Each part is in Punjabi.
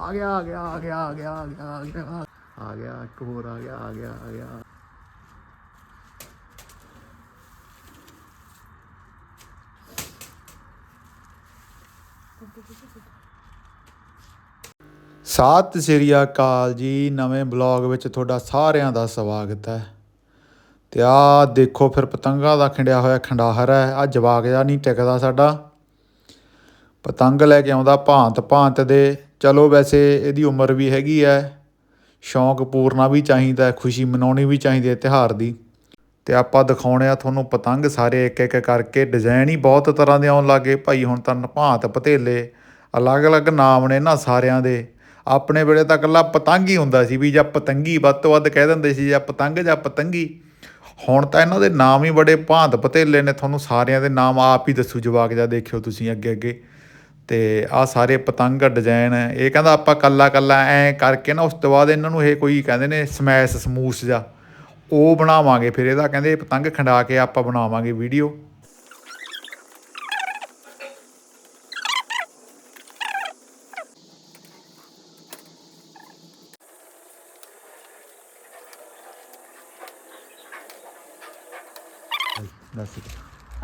ਆ ਗਿਆ ਆ ਗਿਆ ਆ ਗਿਆ ਆ ਗਿਆ ਆ ਗਿਆ ਆ ਗਿਆ ਆ ਗਿਆ। ਇੱਕ ਹੋਰ ਆ ਗਿਆ ਆ ਗਿਆ ਆ ਗਿਆ। ਸਤਿ ਸ੍ਰੀ ਅਕਾਲ ਜੀ, ਨਵੇਂ ਬਲੌਗ ਵਿੱਚ ਤੁਹਾਡਾ ਸਾਰਿਆਂ ਦਾ ਸਵਾਗਤ ਹੈ। ਤੇ ਆ ਦੇਖੋ ਫਿਰ ਪਤੰਗਾਂ ਦਾ ਖਿੰਡਿਆ ਹੋਇਆ ਖੰਡਾਹਰ ਹੈ। ਆ ਜਵਾਕ ਜਾ ਨਹੀਂ ਟਿਕਦਾ ਸਾਡਾ। ਪਤੰਗ ਲੈ ਕੇ ਆਉਂਦਾ ਭਾਂਤ ਭਾਂਤ ਦੇ। ਚਲੋ ਵੈਸੇ ਇਹਦੀ ਉਮਰ ਵੀ ਹੈਗੀ ਹੈ ਸ਼ੌਂਕ ਪੂਰਨਾ ਵੀ ਚਾਹੀਦਾ, ਖੁਸ਼ੀ ਮਨਾਉਣੀ ਵੀ ਚਾਹੀਦੀ ਹੈ ਤਿਉਹਾਰ ਦੀ। ਤੇ ਆਪਾਂ ਦਿਖਾਉਣੇ ਆ ਤੁਹਾਨੂੰ ਪਤੰਗ ਸਾਰੇ ਇੱਕ ਇੱਕ ਕਰਕੇ ਡਿਜ਼ਾਈਨ ਹੀ ਬਹੁਤ ਤਰ੍ਹਾਂ ਦੇ ਆਉਣ ਲੱਗੇ ਭਾਈ ਹੁਣ ਤਾਂ ਭਾਂਤ ਪਤੇਲੇ, ਅਲੱਗ-ਅਲੱਗ ਨਾਮ ਨੇ ਨਾ ਸਾਰਿਆਂ ਦੇ। ਆਪਣੇ ਵੇਲੇ ਤਾਂ ਇਕੱਲਾ ਪਤੰਗ ਹੀ ਹੁੰਦਾ ਸੀ ਵੀ ਜਾਂ ਪਤੰਗੀ ਵੱਧ ਤੋਂ ਵੱਧ ਕਹਿ ਦਿੰਦੇ ਸੀ, ਜਾਂ ਪਤੰਗ ਜਾਂ ਪਤੰਗੀ। ਹੁਣ ਤਾਂ ਇਹਨਾਂ ਦੇ ਨਾਮ ਹੀ ਬੜੇ ਭਾਂਤ ਪਤੇਲੇ ਨੇ, ਤੁਹਾਨੂੰ ਸਾਰਿਆਂ ਦੇ ਨਾਮ ਆਪ ਹੀ ਦੱਸੂ ਜਵਾਕ ਜਾਂ ਦੇਖਿਓ ਤੁਸੀਂ ਅੱਗੇ ਅੱਗੇ ਤੇ ਆ ਸਾਰੇ ਪਤੰਗ ਡਿਜ਼ਾਈਨ ਇਹ ਕਹਿੰਦਾ ਆਪਾਂ ਕੱਲਾ ਕੱਲਾ ਐ ਕਰਕੇ ਨਾ ਉਸ ਤੋਂ ਬਾਅਦ ਇਹਨਾਂ ਨੂੰ ਇਹ ਕੋਈ ਕਹਿੰਦੇ ਨੇ ਸਮੈਸ਼ ਸਮੂਸ ਜਾ ਉਹ ਬਣਾਵਾਂਗੇ ਫਿਰ ਇਹਦਾ ਕਹਿੰਦੇ ਪਤੰਗ ਖੰਡਾ ਕੇ ਆਪਾਂ ਬਣਾਵਾਂਗੇ ਵੀਡੀਓ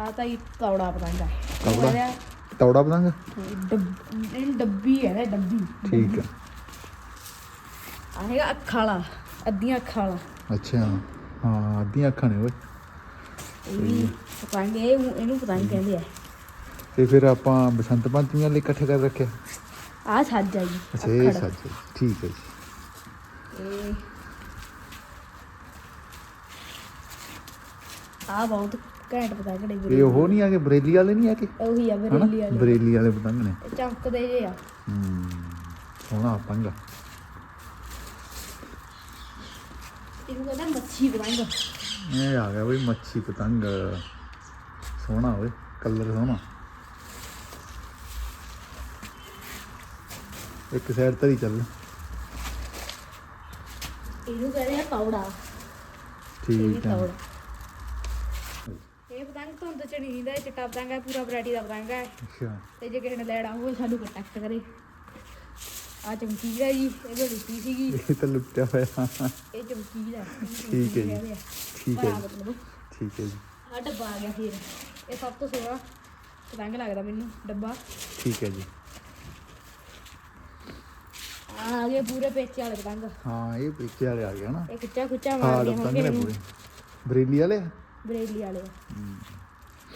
ਆ ਤਾਂ ਇਹ ਤੌੜਾ ਪਤੰਗਾ ਤੌੜਾ? ਤੌੜਾ ਪਤੰਗ? ਇਹ ਡੱਬੀ ਹੈ ਨਾ ਡੱਬੀ। ਠੀਕ ਹੈ। ਆ ਹੈਗਾ ਅੱਖਾਂ ਵਾਲਾ ਅੱਧੀਆਂ ਅੱਖਾਂ ਵਾਲਾ। ਅੱਛਾ ਹਾਂ ਅੱਧੀਆਂ ਅੱਖਾਂ ਨੇ ਓਏ। ਇਹ ਵੀ ਪਤੰਗ ਇਹ ਇਹਨੂੰ ਪਤੰਗ ਕਹਿੰਦੇ ਆ। ਤੇ ਫਿਰ ਆਪਾਂ ਬਸੰਤ ਪੰਚਮੀ ਵਾਲੇ ਇਕੱਠੇ ਕਰ ਰੱਖਿਆ? ਆ ਸੱਜ ਆ ਜੀ ਅੱਛਾ ਇਹ ਸੱਚ ਹੈ। ਠੀਕ ਹੈ ਜੀ। ਇਹ ਆ ਬਹੁਤ ਘੈਂਟ ਪਤੰਗ ਨੇ ਇਹ ਵੀਰੇ ਉਹ ਨਹੀਂ ਆ ਕਿ ਬਰੇਲੀ ਵਾਲੇ ਨਹੀਂ ਆ ਕਿ? ਉਹੀ ਆ ਹਨਾ? ਬਰੇਲੀ ਵਾਲੇ। ਬਰੇਲੀ ਵਾਲੇ ਪਤੰਗ ਨੇ। ਚਮਕਦੇ ਜੇ ਆ। ਹੂੰ ਸੋਹਣਾ ਪਤੰਗ। ਇਹਨੂੰ ਕਹਿੰਦਾ ਮੱਛੀ ਪਤੰਗ। ਇਹ ਆ ਗਿਆ ਬਈ ਮੱਛੀ ਪਤੰਗ। ਸੋਹਣਾ ਓਏ ਕਲਰ ਸੋਹਣਾ। ਇੱਕ ਸਾਈਡ ਤੇ ਹੀ ਚੱਲ। ਇਹਨੂੰ ਕਹਿੰਦੇ ਆ ਤੌੜਾ ਠੀਕ ਹੈ। ਤੌੜਾ ਪਤੰਗ ਧੁੰਦ ਚ ਨਹੀਂ ਚਿੱਟਾ ਪਤੰਗ ਹੈ ਪੂਰਾ ਵੈਰਾਈਟੀ ਦਾ ਹੈ। ਅੱਛਾ। ਤੇ ਜੇ ਕਿਸੇ ਨੇ ਲੈਣਾ ਹੋਵੇ ਸਾਨੂੰ ਕੰਟੈਕਟ ਕਰੇ। ਆ ਚਮਕੀਲ ਹੈ ਜੀ ਇਹ ਬੜੀ ਸੀਗੀ। ਇਹ ਤਾਂ ਲੁੱਟਿਆ ਹੋਇਆ। ਇਹ ਚਮਕੀਲ ਹੈ ਠੀਕ ਹੈ ਜੀ। ਠੀਕ ਹੈ ਠੀਕ ਹੈ ਜੀ। ਆ ਡੱਬਾ ਆ ਗਿਆ ਫਿਰ। ਇਹ ਸਭ ਤੋਂ ਸੋਹਣਾ ਪਤੰਗ ਲੱਗਦਾ ਮੈਨੂੰ ਡੱਬਾ। ਠੀਕ ਹੈ ਜੀ। ਆ ਗਏ ਪੂਰੇ ਪੇਚੇ ਵਾਲੇ ਪਤੰਗ ਹਾਂ ਇਹ ਪੇਚੇ ਵਾਲੇ ਆ ਗਏ ਨਾ ਇਹ ਕੁੱਚਾ ਕੁੱਚਾ ਮਾਰਦੇ ਪਤੰਗ ਹੋਣਗੇ ਨੇ ਇਹਨੂੰ ਪੂਰੇ? ਬਰੇਲੀ ਵਾਲੇ? ਬਰੇਲੀ ਵਾਲੇ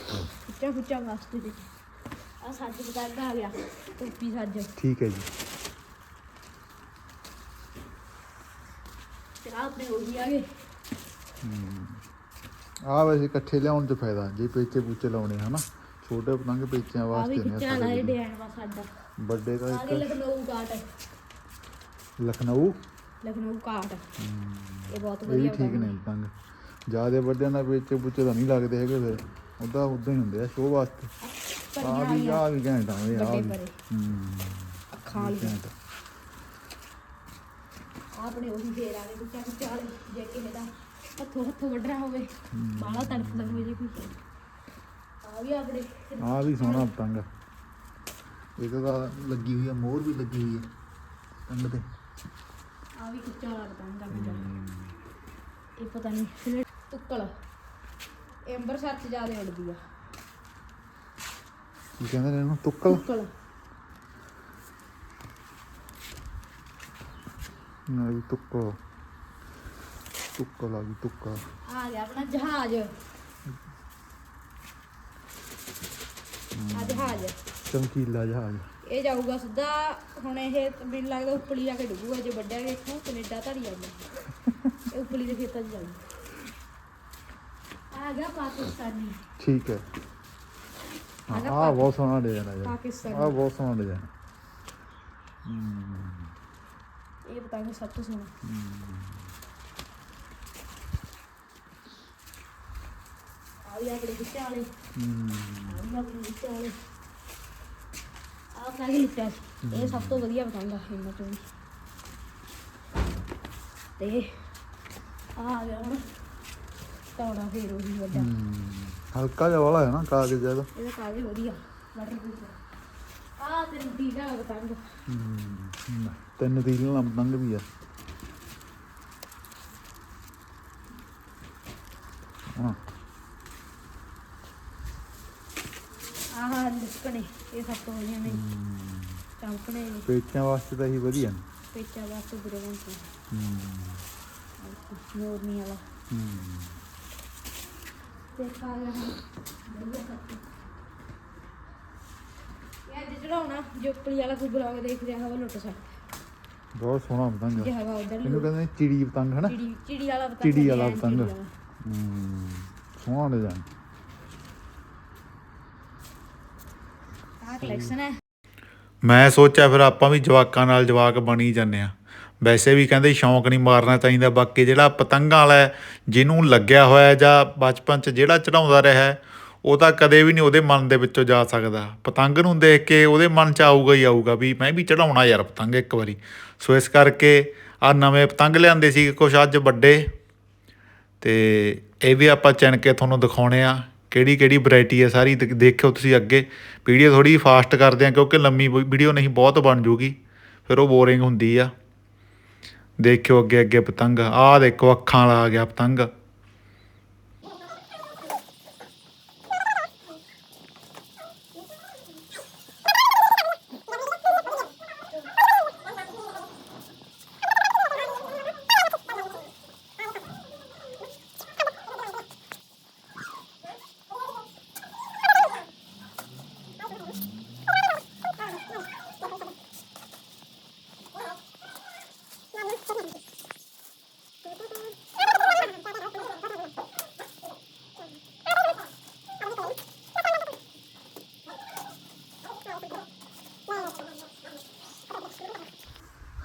ਕੁੱਚਾ ਕੁੱਚਾ ਵਾਸਤੇ ਦੇ ਆ ਸੱਜ ਪਤੰਗ ਆ ਗਿਆ ਟੋਪੀ ਸੱਜ। ਠੀਕ ਹੈ ਜੀ। ਤੇ ਆ ਆਪਣੇ ਹੋ ਆ ਗਏ। ਆ ਵੈਸੇ ਇਕੱਠੇ ਲਿਆਉਣ 'ਚ ਫਾਇਦਾ ਜੇ ਪੇਚੇ ਪੂਚੇ ਲਾਉਣੇ ਹਨਾ? ਛੋਟੇ ਪਤੰਗ ਪੇਚਿਆਂ ਆ ਵੀ ਵਾਸਤੇ ਨੇ ਵਾਲਾ ਡਿਜ਼ਾਈਨ ਵਾ ਸਾਡਾ। ਵੱਡੇ ਦਾ ਆ ਗਏ ਇੱਕ ਲਖਨਊ ਕਾਟ ਲਖਨਊ? ਲਖਨਊ ਕਾਟ ਇਹ ਬਹੁਤ ਇਹ ਵੀ ਵਧੀਆ ਠੀਕ ਨੇ ਪਤੰਗ। ਜਿਆਦੇ ਵੱਡਿਆਂ ਦਾ ਪੇਚੇ ਪੂਚੇ ਤਾਂ ਨਹੀਂ ਲੱਗਦੇ ਹੈਗੇ ਫਿਰ। ਉਹਦਾ ਉਦਾਂ ਹੀ ਹੁੰਦੇ ਆ ਸ਼ੋਅ ਵਾਸਤੇ। ਆ ਵੀ ਆ ਵੀ ਘੈਂਟ ਆ ਆ ਵੱਡੇ ਵੀ। ਪਰੇ ਹੂੰ ਅੱਖਾਂ ਵਾਲੀ। ਘੈਂਟ ਆਪਣੇ ਉਹੀ ਫੇਰ ਆ ਗਏ ਕੁੱਚਾ ਕੁੱਚਾ ਵਾਲੇ ਜੇ ਕਿਸੇ ਦਾ ਹੱਥੋਂ ਹੱਥੋਂ ਵੱਢਣਾ ਹੋਵੇ ਬਾਲਾ ਤੜਫ ਲਵੇ ਜੇ ਕੋਈ। ਆ ਵੀ ਆਪਣੇ ਆ ਵੀ ਸੋਹਣਾ ਪਤੰਗ ਆ। ਇਹਦਾ ਤਾਂ ਲੱਗੀ ਹੋਈ ਆ ਮੋਹਰ ਵੀ ਲੱਗੀ ਹੋਈ ਹੈ ਪਤੰਗ ਤੇ। ਆ ਵੀ ਕੁੱਚਾ ਵਾਲਾ ਪਤੰਗ ਆ ਇਹ ਪਤਾ ਨਹੀਂ ਤੁੱਕਲ ਅੰਬਰਸਰ ਚ ਜ਼ਿਆਦਾ ਉੱਡਦੀ ਆ। ਕੀ ਕਹਿੰਦੇ ਨੇ ਇਹਨੂੰ? ਤੁੱਕਲ? ਨਾ ਵੀ ਤੁੱਕਲ। ਤੁੱਕਲ ਆ ਗਈ ਤੁੱਕਲ। ਆ ਗਿਆ ਆਪਣਾ ਜਹਾਜ਼। ਆ ਜਹਾਜ਼। ਚਮਕੀਲਾ ਜਹਾਜ਼। ਇਹ ਜਾਊਗਾ ਸਿੱਧਾ ਹੁਣ ਇਹ ਮੈਨੂੰ ਲੱਗਦਾ ਉੱਪਲੀ ਜਾ ਕੇ ਡੁੱਬੂਗਾ ਜੇ ਵੱਡਿਆ ਗਿਆ ਇੱਥੋਂ ਕੈਨੇਡਾ ਧੜੀ ਜਾਂਦਾ। ਇਹ ਉੱਪਲੀ ਦੇ ਖੇਤਾਂ 'ਚ ਜਾਊਗਾ। ਆ ਗਿਆ ਪਾਕਿਸਤਾਨੀ। ਠੀਕ ਹੈ। ਆ ਆ ਗਿਆ ਬਹੁਤ ਸੋਹਣਾ ਡਿਜ਼ਾਈਨ ਆ ਯਾਰ। ਪਾਕਿਸਤਾਨੀ। ਆ ਬਹੁਤ ਸੋਹਣਾ ਡਿਜ਼ਾਈਨ ਇਹ ਪਤੰਗ ਸਭ ਤੋਂ ਸੋਹਣਾ। ਆ ਵੀ ਆਪਣੇ ਗੁੱਟੇ ਵਾਲੇ। ਹੂੰ। ਆ ਵੀ ਆਪਣੇ ਗੁੱਟੇ ਵਾਲੇ। ਆ ਕਾਹੀ ਲਿੱਟਿਆ ਸੀ ਇਹ ਸਭ ਤੋਂ ਵਧੀਆ ਆ ਇਹਨਾਂ ਚੋਂ ਵੀ। ਤੇ ਆ ਆ ਗਿਆ ਹੁਣ। ਤੌੜਾ ਫੇਰ ਉਹੀ ਵੱਡਾ ਹਲਕਾ ਜਿਹਾ ਵਾਲਾ ਹੈ ਨਾ ਕਾਗਜ਼ ਜ਼ਿਆਦਾ। ਇਹਦਾ ਕਾਗਜ਼ ਵਧੀਆ ਵਾਟਰ ਪ੍ਰੂਫ ਆ ਤੇ ਦੀਦਾ ਪਤੰਗ ਹੂੰ ਤਿੰਨ ਦੀ ਲੰਬੰਗ ਵੀ ਆ। ਹਾਂ। ਆਹ ਇਹ ਸਭ ਤੋਂ ਵਧੀਆ ਨੇ। ਚਮਕਣੇ। ਪੇਚਾਂ ਵਾਸਤੇ ਤਾਂ ਹੀ ਵਧੀਆ ਨੇ। ਪੇਚਾ ਵਾਸਤੇ ਬੁਰੇ ਬਣਦੇ ਹੂੰ। ਮੋਰਨੀ ਵਾਲਾ ਹੂੰ। ਚੜਾਉਣਾ ਵਾਲਾ ਕੋਈ ਬਲੌਗ ਦੇਖ ਰਿਹਾ ਹੋਵੇ ਲੁੱਟ ਸਕਦਾ। ਬਹੁਤ ਸੋਹਣਾ ਪਤੰਗ ਜੇ ਹਵਾ ਉਧਰ ਇਹਨੂੰ ਕਹਿੰਦੇ ਨੇ ਚਿੜੀ ਪਤੰਗ ਹਨਾ? ਚਿੜੀ ਚਿੜੀ ਵਾਲਾ ਪਤੰਗ ਚਿੜੀ ਵਾਲਾ ਐਨ ਪਤੰਗ। ਚਿੜੀ ਵਾਲਾ। ਹੂੰ ਸੋਹਣਾ ਡਿਜ਼ਾਈਨ ਆਹ ਕਲੈਕਸ਼ਨ ਹੈ। ਮੈਂ ਸੋਚਿਆ ਫਿਰ ਆਪਾਂ ਵੀ ਜਵਾਕਾਂ ਨਾਲ ਜਵਾਕ ਬਣੀ ਜਾਂਦੇ ਆ ਵੈਸੇ ਵੀ ਕਹਿੰਦੇ ਸ਼ੌਂਕ ਨਹੀਂ ਮਾਰਨਾ ਚਾਹੀਦਾ, ਬਾਕੀ ਜਿਹੜਾ ਪਤੰਗਾਂ ਵਾਲਾ ਜਿਹਨੂੰ ਲੱਗਿਆ ਹੋਇਆ ਜਾਂ ਬਚਪਨ 'ਚ ਜਿਹੜਾ ਚੜਾਉਂਦਾ ਰਿਹਾ ਉਹ ਤਾਂ ਕਦੇ ਵੀ ਨਹੀਂ ਉਹਦੇ ਮਨ ਦੇ ਵਿੱਚੋਂ ਜਾ ਸਕਦਾ। ਪਤੰਗ ਨੂੰ ਦੇਖ ਕੇ ਉਹਦੇ ਮਨ 'ਚ ਆਊਗਾ ਹੀ ਆਊਗਾ ਵੀ ਮੈਂ ਵੀ ਚੜਾਉਣਾ ਯਾਰ ਪਤੰਗ ਇੱਕ ਵਾਰੀ। ਸੋ ਇਸ ਕਰਕੇ ਆ ਨਵੇਂ ਪਤੰਗ ਲਿਆਂਦੇ ਸੀ ਕੁਝ ਅੱਜ ਵੱਡੇ। ਤੇ ਇਹ ਵੀ ਆਪਾਂ ਚਿਣ ਕੇ ਤੁਹਾਨੂੰ ਦਿਖਾਉਣੇ ਆ, ਕਿਹੜੀ ਕਿਹੜੀ ਵੈਰਾਈਟੀ ਹੈ ਸਾਰੀ ਦੇਖ- ਦੇਖਿਓ ਤੁਸੀਂ ਅੱਗੇ। ਵੀਡੀਓ ਥੋੜੀ ਫਾਸਟ ਕਰਦੇ ਆ ਕਿਉਂਕਿ ਲੰਮੀ ਵੀਡੀਓ ਨਹੀਂ, ਬਹੁਤ ਬਣ ਜੂਗੀ। ਫਿਰ ਉਹ ਬੋਰਿੰਗ ਹੁੰਦੀ ਆ। ਦੇਖਿਓ ਅੱਗੇ ਅੱਗੇ ਪਤੰਗ। ਆਹ ਦੇਖੋ ਅੱਖਾਂ ਵਾਲਾ ਆ ਗਿਆ ਪਤੰਗ।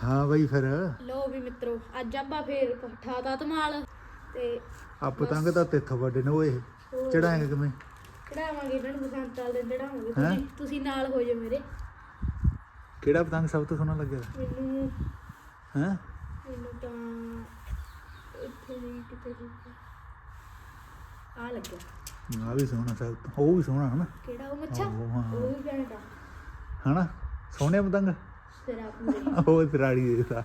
ਹਾਂ ਬਈ ਫਿਰ। ਲੋ ਵੀ ਮਿੱਤਰੋ ਅੱਜ ਆਪਾਂ ਫੇਰ ਇਕੱਠਾ ਦਾ ਧਮਾਲ ਤੇ ਆ ਪਤੰਗ ਤਾਂ ਤੇਥੋਂ ਵੱਡੇ ਨੇ ਓਏ ਚੜਾਏਂਗੇ ਕਿਵੇਂ? ਚੜਾਵਾਂਗੇ ਇਹਨਾਂ ਨੂੰ ਬਸੰਤ ਵਾਲੇ ਦਿਨ ਚੜਾਵਾਂਗੇ। ਹੈਂ? ਤੁਸੀਂ ਤੁਸੀਂ ਨਾਲ ਹੋ ਜਾਓ ਮੇਰੇ। ਕਿਹੜਾ ਪਤੰਗ ਸਭ ਤੋਂ ਸੋਹਣਾ ਲੱਗਿਆ? ਮੈਨੂੰ ਹੈ? ਮੈਨੂੰ ਤਾਂ ਇੱਥੇ ਵੀ ਕਿਤੇ ਵੀ ਆ ਲੱਗਿਆ। ਆ ਵੀ ਸੋਹਣਾ ਸਭ ਤੋਂ। ਉਹ ਵੀ ਸੋਹਣਾ ਹਨਾ? ਕਿਹੜਾ ਉਹ ਮੱਛਾ? ਉਹ, ਹਾਂ। ਉਹ ਵੀ ਘੈਂਟ ਆ ਹਨਾ? ਸੋਹਣੇ ਪਤੰਗ? ਫਿਰ ਆਪ ਮੇਰੇ ਉਹ ਤਰਾੜੀ ਦੇਖਦਾ